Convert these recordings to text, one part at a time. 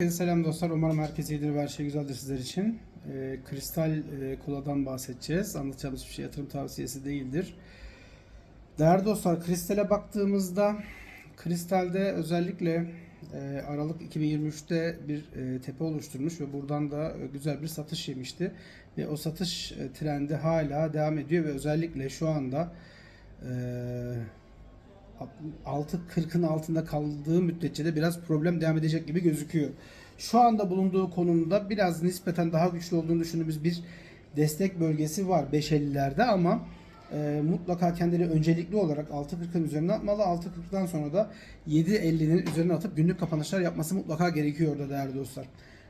Herkese selam dostlar. Umarım herkes iyidir ve her şey güzeldir sizler için. Ee, kristal e, koladan bahsedeceğiz. Anlatacağımız bir şey yatırım tavsiyesi değildir. Değerli dostlar, kristale baktığımızda kristalde özellikle e, Aralık 2023'te bir e, tepe oluşturmuş ve buradan da e, güzel bir satış yemişti. Ve o satış e, trendi hala devam ediyor ve özellikle şu anda e, 6.40'ın altında kaldığı müddetçe de biraz problem devam edecek gibi gözüküyor. Şu anda bulunduğu konumda biraz nispeten daha güçlü olduğunu düşündüğümüz bir destek bölgesi var 5.50'lerde ama e, mutlaka kendini öncelikli olarak 6.40'ın üzerine atmalı. 6.40'dan sonra da 7.50'nin üzerine atıp günlük kapanışlar yapması mutlaka gerekiyor orada değerli dostlar.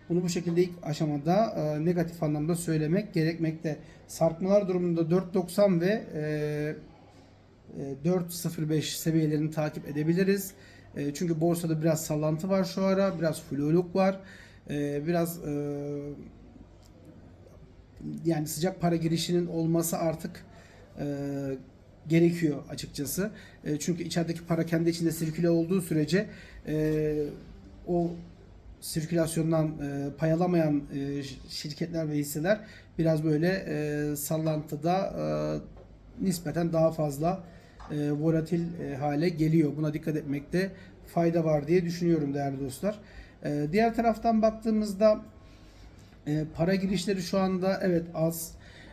Bunu bu şekilde ilk aşamada e, negatif anlamda söylemek gerekmekte. Sarkmalar durumunda 4.90 ve e, 4.05 seviyelerini takip edebiliriz. E, Çünkü borsada biraz sallantı var şu ara, biraz fluluk var. E, Biraz e, yani sıcak para girişinin olması artık e, gerekiyor açıkçası. E, Çünkü içerideki para kendi içinde sirküle olduğu sürece e, o sirkülasyondan e, pay alamayan e, şirketler ve hisseler biraz böyle e, sallantıda e, nispeten daha fazla e, volatil e, hale geliyor. Buna dikkat etmekte fayda var diye düşünüyorum değerli dostlar. E, diğer taraftan baktığımızda e, para girişleri şu anda evet az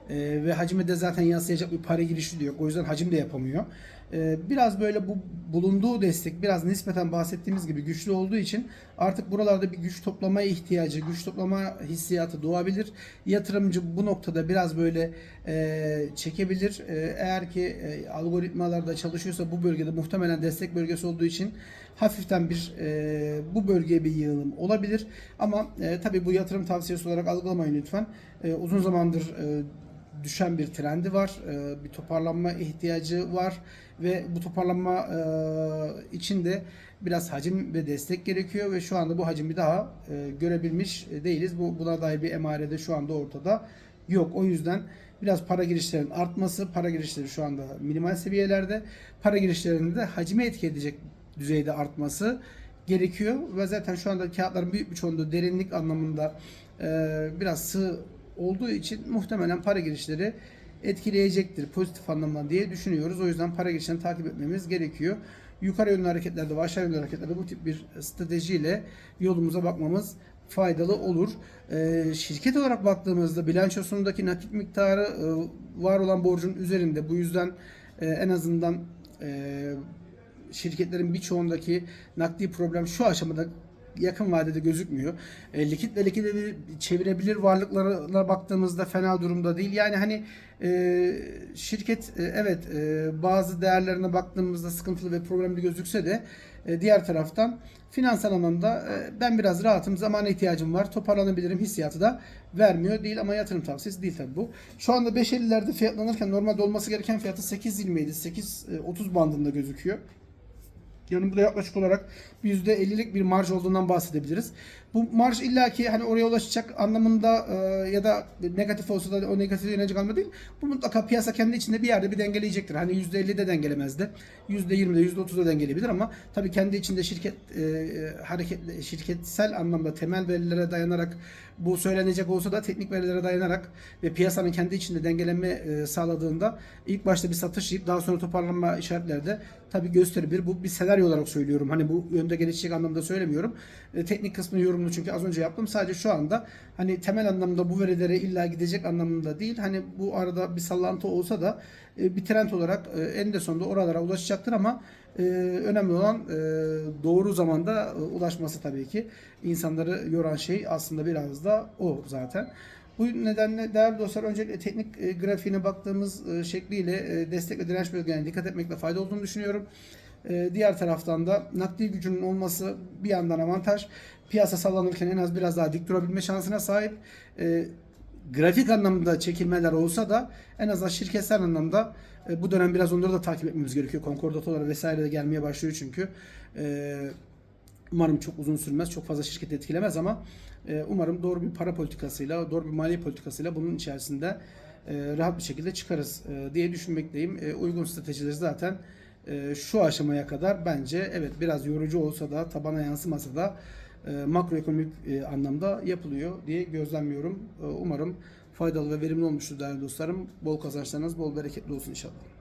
e, ve hacime de zaten yansıyacak bir para girişi de yok. O yüzden hacim de yapamıyor. E, biraz böyle bu bulunduğu destek biraz nispeten bahsettiğimiz gibi güçlü olduğu için artık buralarda bir güç toplama ihtiyacı, güç toplama hissiyatı doğabilir. Yatırımcı bu noktada biraz böyle e, çekebilir. E, eğer ki e, algoritmalarda çalışıyorsa bu bölgede muhtemelen destek bölgesi olduğu için hafiften bir e, bu bölgeye bir yığılım olabilir. Ama tabii bu yatırım tavsiyesi olarak algılamayın lütfen. Uzun zamandır düşen bir trendi var. E, bir toparlanma ihtiyacı var ve bu toparlanma e, için biraz hacim ve destek gerekiyor ve şu anda bu hacim daha e, görebilmiş değiliz. Bu buna dair bir emare de şu anda ortada yok. O yüzden biraz para girişlerinin artması, para girişleri şu anda minimal seviyelerde. Para girişlerinin de hacime etki edecek düzeyde artması gerekiyor ve zaten şu anda kağıtların büyük bir çoğunluğu derinlik anlamında e, biraz sığ olduğu için muhtemelen para girişleri etkileyecektir pozitif anlamda diye düşünüyoruz. O yüzden para girişlerini takip etmemiz gerekiyor. Yukarı yönlü hareketlerde ve aşağı yönlü hareketlerde bu tip bir stratejiyle yolumuza bakmamız faydalı olur. Ee, şirket olarak baktığımızda bilançosundaki nakit miktarı e, var olan borcun üzerinde. Bu yüzden e, en azından e, şirketlerin birçoğundaki nakdi problem şu aşamada yakın vadede gözükmüyor. E, likit ve likidi çevirebilir varlıklarına baktığımızda fena durumda değil. Yani hani e, şirket e, evet e, bazı değerlerine baktığımızda sıkıntılı ve problemli gözükse de e, diğer taraftan finansal anlamda e, ben biraz rahatım, zamana ihtiyacım var, toparlanabilirim hissiyatı da vermiyor değil ama yatırım tavsiyesi değil tabi bu. Şu anda 5.50'lerde fiyatlanırken normalde olması gereken fiyatı 8.27, 8.30 bandında gözüküyor. Yani burada yaklaşık olarak %50'lik bir marj olduğundan bahsedebiliriz. Bu marj illaki hani oraya ulaşacak anlamında e, ya da negatif olsa da o negatife yönelecek anlamda değil. Bu mutlaka piyasa kendi içinde bir yerde bir dengeleyecektir. Hani %50'de dengelemezdi. %20'de %30'da dengeleyebilir ama tabii kendi içinde şirket e, hareket şirketsel anlamda temel verilere dayanarak bu söylenecek olsa da teknik verilere dayanarak ve piyasanın kendi içinde dengelenme e, sağladığında ilk başta bir satış yiyip daha sonra toparlanma işaretleri de tabii gösterebilir. Bu bir senaryo olarak söylüyorum. Hani bu yönde gelişecek anlamda söylemiyorum. E, teknik kısmını yorumlu çünkü az önce yaptım. Sadece şu anda hani temel anlamda bu verilere illa gidecek anlamında değil. Hani bu arada bir sallantı olsa da e, bir trend olarak e, en de sonunda oralara ulaşacaktır ama e, önemli olan e, doğru zamanda e, ulaşması tabii ki. insanları yoran şey aslında biraz da o zaten. Bu nedenle değerli dostlar öncelikle teknik e, grafiğine baktığımız e, şekliyle e, destek ve direnç bölgelerine dikkat etmekte fayda olduğunu düşünüyorum. E, diğer taraftan da nakdi gücünün olması bir yandan avantaj. Piyasa sallanırken en az biraz daha dik durabilme şansına sahip. E, grafik anlamda çekilmeler olsa da en azından şirketsel anlamda e, bu dönem biraz onları da takip etmemiz gerekiyor. Konkordatolar vesaire de gelmeye başlıyor çünkü. E, umarım çok uzun sürmez, çok fazla şirket etkilemez ama e, umarım doğru bir para politikasıyla, doğru bir mali politikasıyla bunun içerisinde e, rahat bir şekilde çıkarız e, diye düşünmekteyim. E, uygun stratejileri zaten şu aşamaya kadar bence evet biraz yorucu olsa da tabana yansımasa da e, makroekonomik e, anlamda yapılıyor diye gözlemliyorum. E, umarım faydalı ve verimli olmuştur değerli dostlarım. Bol kazançlarınız bol bereketli olsun inşallah.